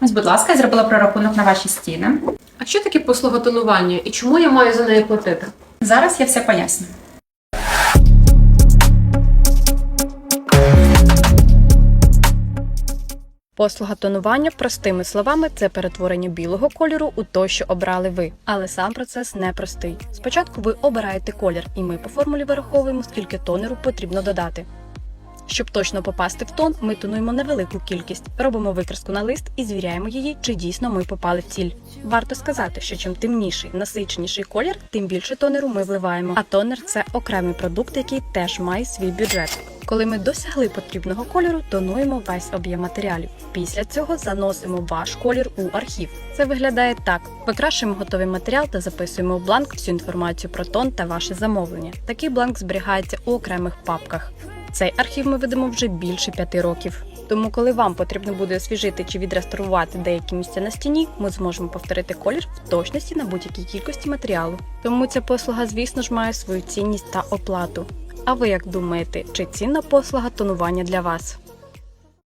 Ось, будь ласка, я зробила прорахунок на ваші стіни. А що таке послуга тонування і чому я маю за неї платити? Зараз я все поясню. Послуга тонування, простими словами, це перетворення білого кольору у той, що обрали ви. Але сам процес непростий. Спочатку ви обираєте колір, і ми по формулі вираховуємо, скільки тонеру потрібно додати. Щоб точно попасти в тон, ми тонуємо невелику кількість, робимо викраску на лист і звіряємо її, чи дійсно ми попали в ціль. Варто сказати, що чим темніший, насиченіший колір, тим більше тонеру ми вливаємо. А тонер це окремий продукт, який теж має свій бюджет. Коли ми досягли потрібного кольору, тонуємо весь об'єм матеріалів. Після цього заносимо ваш колір у архів. Це виглядає так: викрашуємо готовий матеріал та записуємо в бланк всю інформацію про тон та ваше замовлення. Такий бланк зберігається у окремих папках. Цей архів ми ведемо вже більше п'яти років. Тому, коли вам потрібно буде освіжити чи відреставрувати деякі місця на стіні, ми зможемо повторити колір в точності на будь-якій кількості матеріалу. Тому ця послуга, звісно ж, має свою цінність та оплату. А ви як думаєте, чи цінна послуга тонування для вас?